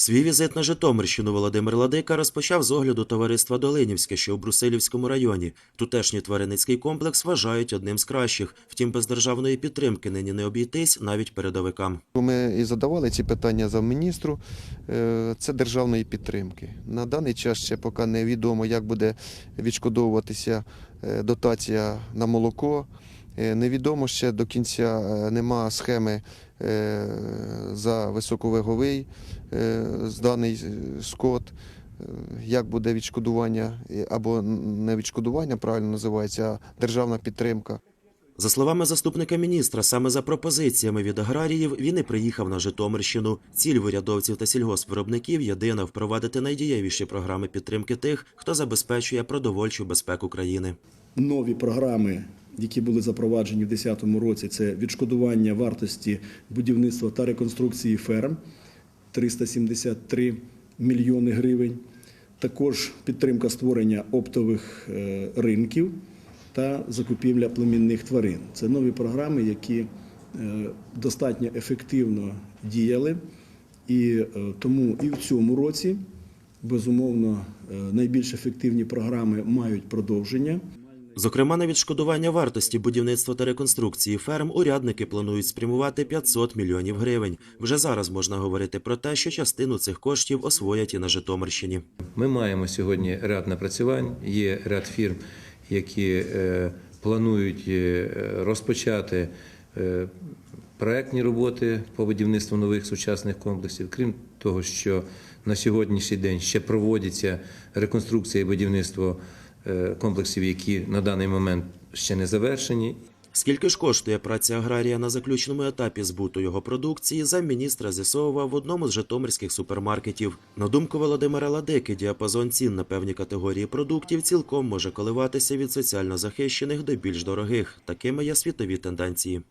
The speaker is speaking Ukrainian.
Свій візит на Житомирщину Володимир Ладика розпочав з огляду товариства Долинівське, що у Брусилівському районі. Тутешній тваринницький комплекс вважають одним з кращих. Втім, без державної підтримки нині не обійтись навіть передовикам. Ми і задавали ці питання замміністру. Е, Це державної підтримки. На даний час ще поки не відомо, як буде відшкодовуватися е, дотація на молоко. Е, Невідомо ще до кінця нема схеми за високоваговий е, зданий е, скот. Е, Як буде відшкодування або не відшкодування, правильно називається, а державна підтримка. За словами заступника міністра, саме за пропозиціями від аграріїв він і приїхав на Житомирщину. Ціль вирядовців та сільгоспвиробників єдина впровадити найдієвіші програми підтримки тих, хто забезпечує продовольчу безпеку країни. нові програми, які були запроваджені в 2010 році, це відшкодування вартості будівництва та реконструкції ферм 373 мільйони гривень. Також підтримка створення оптових е, ринків та закупівля племінних тварин. Це нові програми, які е, достатньо ефективно діяли, і е, тому і в цьому році безумовно найбільш ефективні програми мають продовження. Зокрема, на відшкодування вартості будівництва та реконструкції ферм урядники планують спрямувати 500 мільйонів гривень. Вже зараз можна говорити про те, що частину цих коштів освоять і на Житомирщині. Ми маємо сьогодні ряд напрацювань, є ряд фірм, які е, планують е, розпочати е, проектні роботи по будівництву нових сучасних комплексів. Крім того, що на сьогоднішній день ще проводиться реконструкція і будівництво комплексів, які на даний момент ще не завершені, Скільки ж коштує праця аграрія на заключному етапі збуту його продукції, замміністра з'ясовував в одному з житомирських супермаркетів. На думку Володимира Ладики, діапазон цін на певні категорії продуктів цілком може коливатися від соціально захищених до більш дорогих. Такими є світові тенденції.